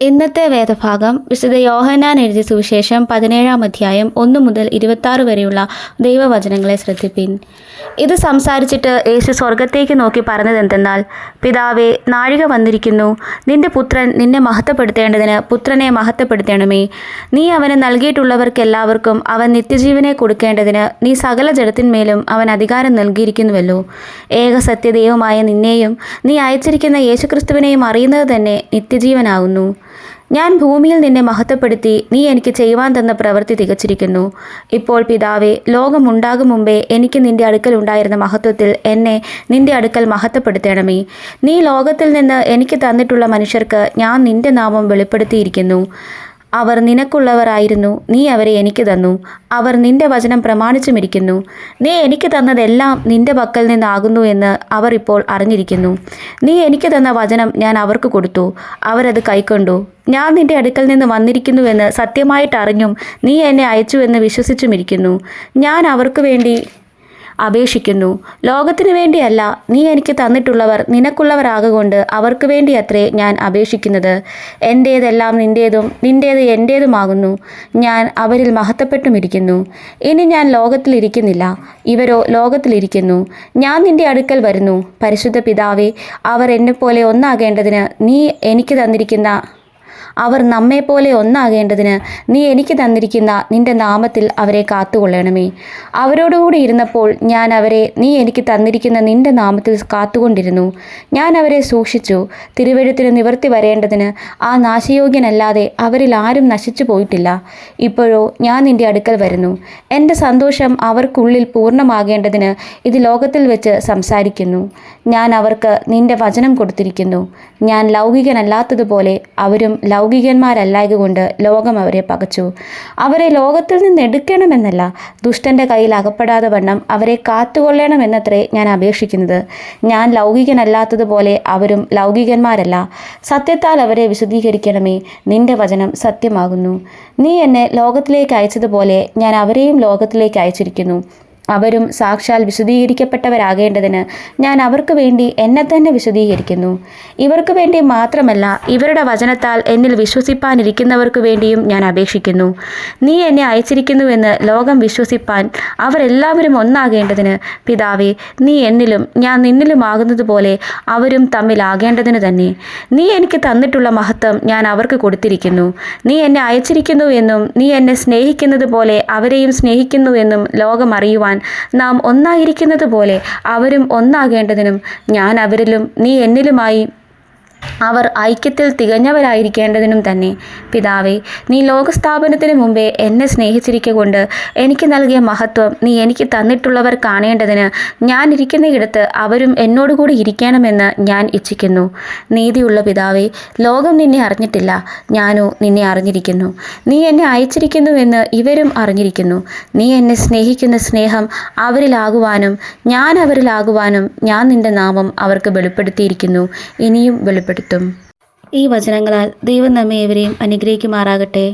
ഇന്നത്തെ വേദഭാഗം വിശുദ്ധ യോഹനാൻ എഴുതിയ സുവിശേഷം പതിനേഴാം അധ്യായം ഒന്ന് മുതൽ ഇരുപത്താറ് വരെയുള്ള ദൈവവചനങ്ങളെ ശ്രദ്ധിപ്പിൻ. ഇത് സംസാരിച്ചിട്ട് യേശു സ്വർഗത്തേക്ക് നോക്കി പറഞ്ഞതെന്തെന്നാൽ പിതാവേ നാഴിക വന്നിരിക്കുന്നു. നിന്റെ പുത്രൻ നിന്നെ മഹത്വപ്പെടുത്തേണ്ടതിന് പുത്രനെ മഹത്വപ്പെടുത്തണമേ. നീ അവന് നൽകിയിട്ടുള്ളവർക്കെല്ലാവർക്കും അവൻ നിത്യജീവനെ കൊടുക്കേണ്ടതിന് നീ സകല ജഡത്തിന്മേലും അവൻ അധികാരം നൽകിയിരിക്കുന്നുവല്ലോ. ഏക സത്യദൈവമായ നിന്നെയും നീ അയച്ചിരിക്കുന്ന യേശുക്രിസ്തുവിനെയും അറിയുന്നത് തന്നെ നിത്യജീവനാകുന്നു. ഞാൻ ഭൂമിയിൽ നിന്നെ മഹത്വപ്പെടുത്തി നീ എനിക്ക് ചെയ്യുവാൻ തന്ന പ്രവൃത്തി തികച്ചിരിക്കുന്നു. ഇപ്പോൾ പിതാവേ ലോകമുണ്ടാകും മുമ്പേ എനിക്ക് നിന്റെ അടുക്കൽ ഉണ്ടായിരുന്ന മഹത്വത്തിൽ എന്നെ നിന്റെ അടുക്കൽ മഹത്വപ്പെടുത്തണമേ. നീ ലോകത്തിൽ നിന്ന് എനിക്ക് തന്നിട്ടുള്ള മനുഷ്യർക്ക് ഞാൻ നിന്റെ നാമം വെളിപ്പെടുത്തിയിരിക്കുന്നു. അവർ നിനക്കുള്ളവരായിരുന്നു. നീ അവരെ എനിക്ക് തന്നു. അവർ നിന്റെ വചനം പ്രമാണിച്ചുമിരിക്കുന്നു. നീ എനിക്ക് തന്നതെല്ലാം നിന്റെ പക്കൽ നിന്നാകുന്നു എന്ന് അവർ ഇപ്പോൾ അറിഞ്ഞിരിക്കുന്നു. നീ എനിക്ക് തന്ന വചനം ഞാൻ അവർക്ക് കൊടുത്തു. അവരത് കൈക്കൊണ്ടു. ഞാൻ നിന്റെ അടുക്കൽ നിന്ന് വന്നിരിക്കുന്നുവെന്ന് സത്യമായിട്ട് അറിഞ്ഞും നീ എന്നെ അയച്ചുവെന്ന് വിശ്വസിച്ചുമിരിക്കുന്നു. ഞാൻ അവർക്ക് വേണ്ടി അപേക്ഷിക്കുന്നു. ലോകത്തിനു വേണ്ടിയല്ല നീ എനിക്ക് തന്നിട്ടുള്ളവർ നിനക്കുള്ളവരാകൊണ്ട് അവർക്ക് വേണ്ടി അത്രേ ഞാൻ അപേക്ഷിക്കുന്നത്. എന്റേതെല്ലാം നിന്റേതും നിന്റേത് എന്റേതുമാകുന്നു ഞാൻ അവരിൽ മഹത്വപ്പെട്ടുമിരിക്കുന്നു. ഇനി ഞാൻ ലോകത്തിലിരിക്കുന്നില്ല ഇവരോ ലോകത്തിലിരിക്കുന്നു ഞാൻ നിന്റെ അടുക്കൽ വരുന്നു. പരിശുദ്ധ പിതാവേ അവർ എന്നെപ്പോലെ ഒന്നാകേണ്ടതിന് നീ എനിക്ക് തന്നിരിക്കുന്ന അവർ നമ്മെപ്പോലെ ഒന്നാകേണ്ടതിന് നീ എനിക്ക് തന്നിരിക്കുന്ന നിന്റെ നാമത്തിൽ അവരെ കാത്തുകൊള്ളണമേ. അവരോടുകൂടി ഇരുന്നപ്പോൾ ഞാൻ അവരെ നീ എനിക്ക് തന്നിരിക്കുന്ന നിന്റെ നാമത്തിൽ കാത്തുകൊണ്ടിരുന്നു. ഞാൻ അവരെ സൂക്ഷിച്ചു. തിരുവഴുത്തിന് നിവർത്തി വരേണ്ടതിന് ആ നാശയോഗ്യനല്ലാതെ അവരിൽ ആരും നശിച്ചു പോയിട്ടില്ല. ഇപ്പോഴോ ഞാൻ നിന്റെ അടുക്കൽ വരുന്നു. എന്റെ സന്തോഷം അവർക്കുള്ളിൽ പൂർണമാകേണ്ടതിന് ഇത് ലോകത്തിൽ വെച്ച് സംസാരിക്കുന്നു. ഞാൻ അവർക്ക് നിന്റെ വചനം കൊടുത്തിരിക്കുന്നു. ഞാൻ ലൗകികനല്ലാത്തതുപോലെ അവരും ലൗകികന്മാരല്ലായതുകൊണ്ട് ലോകം അവരെ പകച്ചു. അവരെ ലോകത്തിൽ നിന്ന് എടുക്കണമെന്നല്ല ദുഷ്ടന്റെ കയ്യിൽ അകപ്പെടാതെ വണ്ണം അവരെ കാത്തുകൊള്ളണമെന്നത്രേ ഞാൻ അപേക്ഷിക്കുന്നത്. ഞാൻ ലൗകികനല്ലാത്തതുപോലെ അവരും ലൗകികന്മാരല്ല. സത്യത്താൽ അവരെ വിശദീകരിക്കണമേ നിന്റെ വചനം സത്യമാകുന്നു. നീ എന്നെ ലോകത്തിലേക്ക് അയച്ചതുപോലെ ഞാൻ അവരെയും ലോകത്തിലേക്ക് അയച്ചിരിക്കുന്നു. അവരും സാക്ഷാൽ വിശദീകരിക്കപ്പെട്ടവരാകേണ്ടതിന് ഞാൻ അവർക്ക് വേണ്ടി എന്നെ തന്നെ വിശദീകരിക്കുന്നു. ഇവർക്ക് വേണ്ടി മാത്രമല്ല ഇവരുടെ വചനത്താൽ എന്നിൽ വിശ്വസിപ്പാനിരിക്കുന്നവർക്ക് വേണ്ടിയും ഞാൻ അപേക്ഷിക്കുന്നു. നീ എന്നെ അയച്ചിരിക്കുന്നുവെന്ന് ലോകം വിശ്വസിപ്പാൻ അവരെല്ലാവരും ഒന്നാകേണ്ടതിന് പിതാവേ നീ എന്നിലും ഞാൻ നിന്നിലുമാകുന്നതുപോലെ അവരും തമ്മിലാകേണ്ടതിന് തന്നെ. നീ എനിക്ക് തന്നിട്ടുള്ള മഹത്വം ഞാൻ അവർക്ക് കൊടുത്തിരിക്കുന്നു. നീ എന്നെ അയച്ചിരിക്കുന്നു എന്നും നീ എന്നെ സ്നേഹിക്കുന്നത് പോലെ അവരെയും സ്നേഹിക്കുന്നു എന്നും ലോകം അറിയുവാൻ നാം ഒന്നായിരിക്കുന്നത് പോലെ അവരും ഒന്നാകേണ്ടതിനും ഞാൻ അവരിലും നീ എന്നിലുമായി അവർ ഐക്യത്തിൽ തികഞ്ഞവരായിരിക്കേണ്ടതിനും തന്നെ. പിതാവേ നീ ലോകസ്ഥാപനത്തിന് മുമ്പേ എന്നെ സ്നേഹിച്ചിരിക്കൊണ്ട് എനിക്ക് നൽകിയ മഹത്വം നീ എനിക്ക് തന്നിട്ടുള്ളവർ കാണേണ്ടതിന് ഞാൻ ഇരിക്കുന്നയിടത്ത് അവരും എന്നോടുകൂടി ഇരിക്കണമെന്ന് ഞാൻ ഇച്ഛിക്കുന്നു. നീതിയുള്ള പിതാവേ ലോകം നിന്നെ അറിഞ്ഞിട്ടില്ല. ഞാനോ നിന്നെ അറിഞ്ഞിരിക്കുന്നു. നീ എന്നെ അയച്ചിരിക്കുന്നുവെന്ന് ഇവരും അറിഞ്ഞിരിക്കുന്നു. നീ എന്നെ സ്നേഹിക്കുന്ന സ്നേഹം അവരിലാകുവാനും ഞാൻ അവരിലാകുവാനും ഞാൻ നിന്റെ നാമം അവർക്ക് വെളിപ്പെടുത്തിയിരിക്കുന്നു. ഇനിയും വെളിപ്പെടുത്തും ഈ വചനങ്ങളാൽ ദൈവം നമ്മെ ഏവരെയും അനുഗ്രഹിക്കുമാറാകട്ടെ.